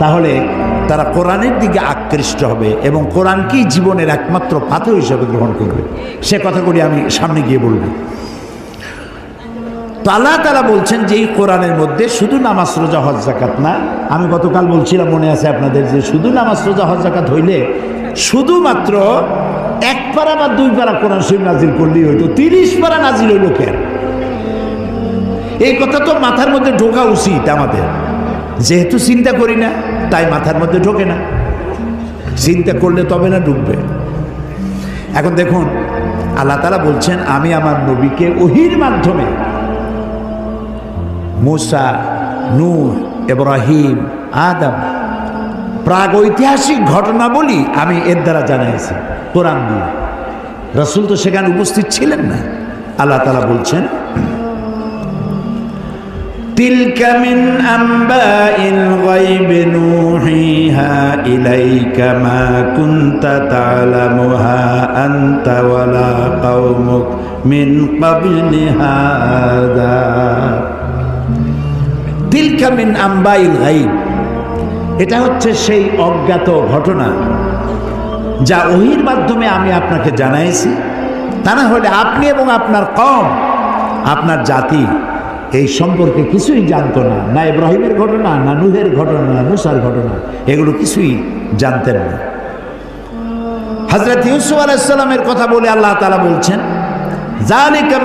তাহলে তারা কোরআনের দিকে আকৃষ্ট হবে এবং কোরআনকেই জীবনের একমাত্র পাথর হিসেবে গ্রহণ করবে? সে কথাগুলি আমি সামনে গিয়ে বলব। তালা বলছেন যে এই কোরআনের মধ্যে শুধু নামাজ, রোজা, হজ জাকাত না, আমি গতকাল বলছিলাম, মনে আছে আপনাদের, যে শুধু নামাজ, রোজা, হজ জাকাত হইলে শুধুমাত্র এক পারা বা দুই পারা কোরআন শরীফ নাজিল করলেই হইতো, তিরিশ পারা নাজিল হইল কেন এই কথা তো মাথার মধ্যে ঢোকা উচিত আমাদের। যেহেতু চিন্তা করি না তাই মাথার মধ্যে ঢোকে না। চিন্তা করলে তবে না ঢুকবে এখন দেখুন, আল্লাহ তালা বলছেন, আমি আমার নবীকে ওহির মাধ্যমে মুসা, নূহ, ইব্রাহিম, আদম প্রাগ ঐতিহাসিক ঘটনা বলি আমি এর দ্বারা জানাইছি, কোরআন দিয়ে। রসুল তো সেখানে উপস্থিত ছিলেন না। আল্লাহ তালা বলছেন تلك من أنباء الغيب نوحيها إليك ما كنت تعلمها أنت ولا قومك من قبل هذا তিলকা মিন আম্বাইল গাইব এটা হচ্ছে সেই অজ্ঞাত ঘটনা যা ওহির মাধ্যমে আমি আপনাকে জানাইছি তা না হলে আপনি এবং আপনার কম আপনার জাতি এই সম্পর্কে কিছুই জানতো না না ইব্রাহিমের ঘটনা, না নুহের ঘটনা, না মুসার ঘটনা, এগুলো কিছুই জানতেন না। হজরত ইউসুফ আলাইসাল্লামের কথা বলে আল্লাহ তালা বলছেন জালিকা